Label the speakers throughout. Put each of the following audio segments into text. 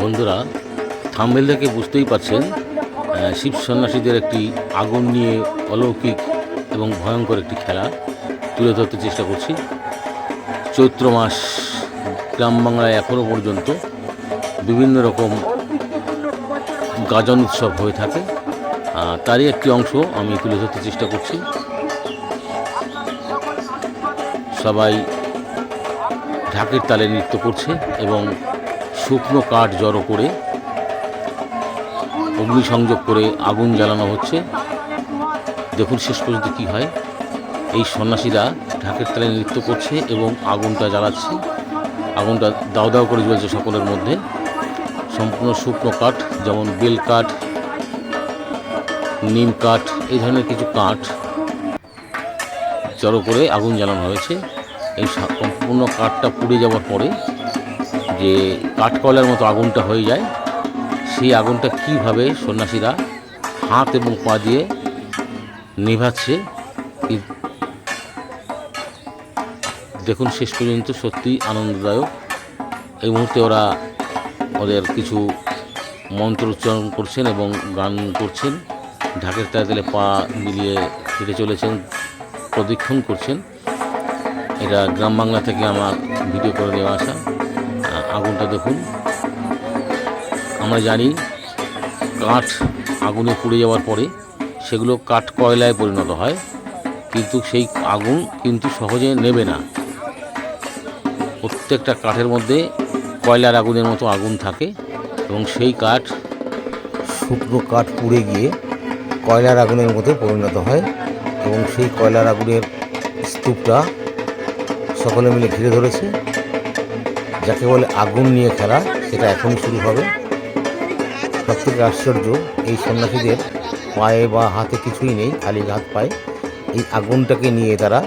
Speaker 1: বন্ধুরা থাম্বেল থেকে বুঝতেই পারছেন শিব সন্ন্যাসীদের একটি আগুন নিয়ে অলৌকিক এবং ভয়ঙ্কর একটি খেলা তুলে ধরতে চেষ্টা করছি। চৈত্র মাস গ্রাম বাংলায় এখনও পর্যন্ত বিভিন্ন রকম গাজন উৎসব হয়ে থাকে। তারই একটি অংশ আমি তুলে ধরতে চেষ্টা করছি। সবাই ঢাকের তালে নৃত্য করছে এবং শুকনো কাঠ জড়ো করে অগ্নিসংযোগ করে আগুন জ্বালানো হচ্ছে। দেখুন শেষ পর্যন্ত কী হয়। এই সন্ন্যাসীরা ঢাকের তালে নৃত্য করছে এবং আগুনটা জ্বালাচ্ছে। আগুনটা দাও দাও করে জ্বলছে সকলের মধ্যে। সম্পূর্ণ শুকনো কাঠ, যেমন বেল কাঠ, নিম কাঠ, এই ধরনের কিছু কাঠ জড়ো করে আগুন জ্বালানো হয়েছে। এই সম্পূর্ণ কাঠটা পুড়ে যাওয়ার পরে যে কাঠকলার মতো আগুনটা হয়ে যায়, সেই আগুনটা কীভাবে সন্ন্যাসীরা হাত এবং পা দিয়ে নেভাচ্ছে দেখুন শেষ পর্যন্ত সত্যি আনন্দদায়ক। এই মুহূর্তে ওরা ওদের কিছু মন্ত্র উচ্চারণ করছেন এবং গান করছেন, ঢাকের তালে পা মিলিয়ে হেঁটে চলেছেন, প্রদক্ষিণ করছেন। এটা গ্রাম বাংলা থেকে আমার ভিডিও করে দেওয়া আসা। আগুনটা দেখুন। আমরা জানি কাঠ আগুনে পুড়ে যাওয়ার পরে সেগুলো কাঠ কয়লায় পরিণত হয়, কিন্তু সেই আগুন কিন্তু সহজে নেবে না। প্রত্যেকটা কাঠের মধ্যে কয়লার আগুনের মতো আগুন থাকে এবং সেই কাঠ
Speaker 2: শুকনো কাঠ পুড়ে গিয়ে কয়লার আগুনের মধ্যে পরিণত হয় এবং সেই কয়লার আগুনের স্তূপটা সকলে মিলে ঘিরে ধরেছে। যাকে বলে আগুন নিয়ে খেলা, সেটা এখনই শুরু হবে। সব থেকে আশ্চর্য, এই সন্ন্যাসীদের পায়ে বা হাতে কিছুই নেই, খালি হাত পায়ে। এই আগুনটাকে নিয়ে তারা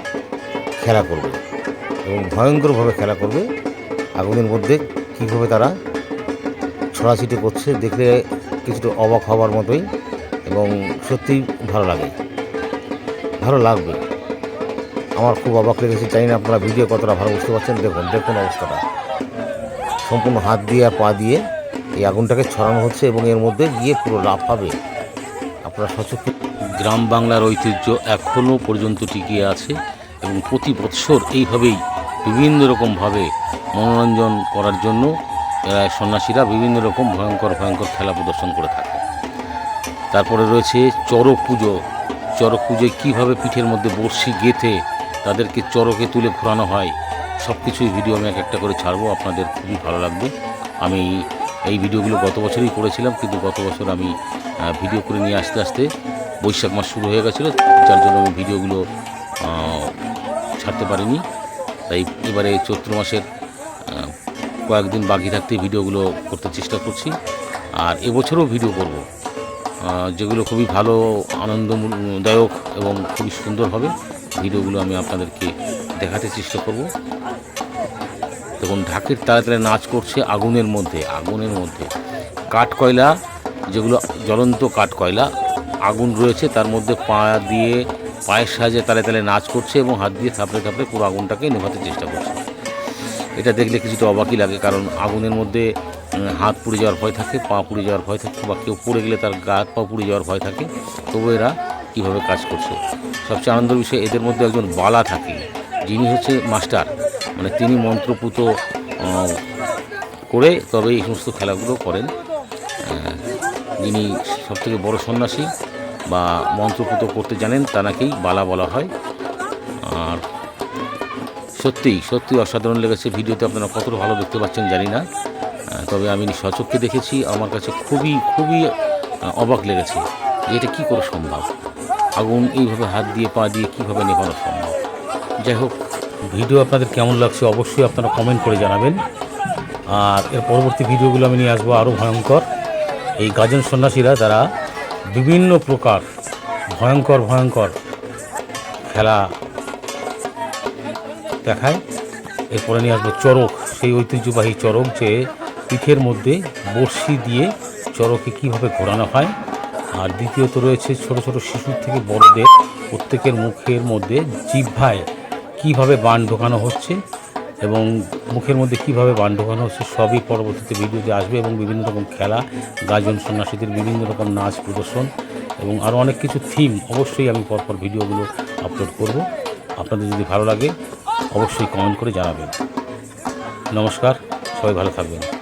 Speaker 2: খেলা করবে এবং ভয়ঙ্করভাবে খেলা করবে। আগুনের মধ্যে কীভাবে তারা ছড়াছিটি করছে, দেখলে কিছুটা অবাক হওয়ার মতোই এবং সত্যিই ভালো লাগে। ভালো লাগবে। আমার খুব অবাক লেগেছে। জানি না আপনারা ভিডিও কতটা ভালো বুঝতে পারছেন। দেখুন দেখুন অবস্থাটা। সম্পূর্ণ হাত দিয়ে আর পা দিয়ে এই আগুনটাকে ছড়ানো হচ্ছে এবং এর মধ্যে গিয়ে পুরো লাভ পাবে আপনারা সচক্ষে
Speaker 1: গ্রাম বাংলার ঐতিহ্য এখনও পর্যন্ত টিকিয়ে আছে এবং প্রতি বৎসর এইভাবেই বিভিন্ন রকমভাবে মনোরঞ্জন করার জন্য সন্ন্যাসীরা বিভিন্ন রকম ভয়ঙ্কর ভয়ঙ্কর খেলা প্রদর্শন করে থাকে। তারপরে রয়েছে চড়ক পুজো চড়ক পুজোয় কীভাবে পিঠের মধ্যে বড়শি গেঁথে তাদেরকে চরকে তুলে ঘোরানো হয় সব কিছুই ভিডিও আমি এক একটা করে ছাড়বো, আপনাদের খুবই ভালো লাগবে। আমি এই ভিডিওগুলো গত বছরই করেছিলাম, কিন্তু গত বছর আমি ভিডিও করে নিয়ে আসতে আসতে বৈশাখ মাস শুরু হয়ে গেছিল, যার জন্য আমি ভিডিওগুলো ছাড়তে পারিনি। তাই এবারে চৈত্র মাসের কয়েকদিন বাকি থাকতে ভিডিওগুলো করতে চেষ্টা করছি। আর এবছরও ভিডিও করব যেগুলো খুবই ভালো আনন্দদায়ক এবং খুবই সুন্দর হবে ভিডিওগুলো আমি আপনাদেরকে দেখাতে চেষ্টা করব। দেখুন, ঢাকের তালে তালে নাচ করছে আগুনের মধ্যে আগুনের মধ্যে। কাঠ কয়লা যেগুলো জ্বলন্ত কাঠ কয়লা আগুন রয়েছে, তার মধ্যে পা দিয়ে, পায়ের সাহায্যে তালে তালে নাচ করছে এবং হাত দিয়ে থাপড়ে থাপড়ে পুরো আগুনটাকে নেভাতে চেষ্টা করছে। এটা দেখলে কিছুটা অবাকই লাগে, কারণ আগুনের মধ্যে হাত পুড়ে যাওয়ার ভয় থাকে, পা পুড়ে যাওয়ার ভয় থাকে, বা কেউ পড়ে গেলে তার গা, পা পুড়ে যাওয়ার ভয় থাকে। তবু এরা কীভাবে কাজ করছে? সবচেয়ে আনন্দের বিষয়, এদের মধ্যে একজন বালা থাকে। যিনি হচ্ছে মাস্টার মানে তিনি মন্ত্রপুত করে তবে এই সমস্ত খেলাগুলো করেন। যিনি সবথেকে বড় সন্ন্যাসী বা মন্ত্রপুত করতে জানেন, তানাকেই বালা বলা হয়। আর সত্যিই সত্যি অসাধারণ লেগেছে ভিডিওতে আপনারা কতটা ভালো দেখতে পাচ্ছেন জানি না। তবে আমি সচক্ষে দেখেছি, আমার কাছে খুবই খুবই অবাক লেগেছে যে এটা কী করে সম্ভব? আগুন এইভাবে হাত দিয়ে, পা দিয়ে কীভাবে নেভানো সম্ভব? যাই হোক, ভিডিও আপনাদের কেমন লাগছে অবশ্যই আপনারা কমেন্ট করে জানাবেন। আর এর পরবর্তী ভিডিওগুলো আমি নিয়ে আসব আরও ভয়ঙ্কর। এই গাজন সন্ন্যাসীরা তারা বিভিন্ন প্রকার ভয়ঙ্কর ভয়ঙ্কর খেলা দেখায়, এরপরে নিয়ে আসব চরক সেই ঐতিহ্যবাহী চরক যে পিঠের মধ্যে বড়শি দিয়ে চরকে কীভাবে ঘোরানো হয়। আর দ্বিতীয়ত রয়েছে ছোট ছোট শিশুর থেকে বড়দের প্রত্যেকের মুখের মধ্যে জিহ্বায় কীভাবে বান ঢোকানো হচ্ছে এবং মুখের মধ্যে কীভাবে বান ঢোকানো হচ্ছে সবই পরবর্তীতে ভিডিওতে আসবে এবং বিভিন্ন রকম খেলা, গাজন সন্ন্যাসীদের বিভিন্ন রকম নাচ প্রদর্শন এবং আরও অনেক কিছু থিম অবশ্যই আমি পরপর ভিডিওগুলো আপলোড করব। আপনাদের যদি ভালো লাগে, অবশ্যই কমেন্ট করে জানাবেন। নমস্কার, সবাই ভালো থাকবেন।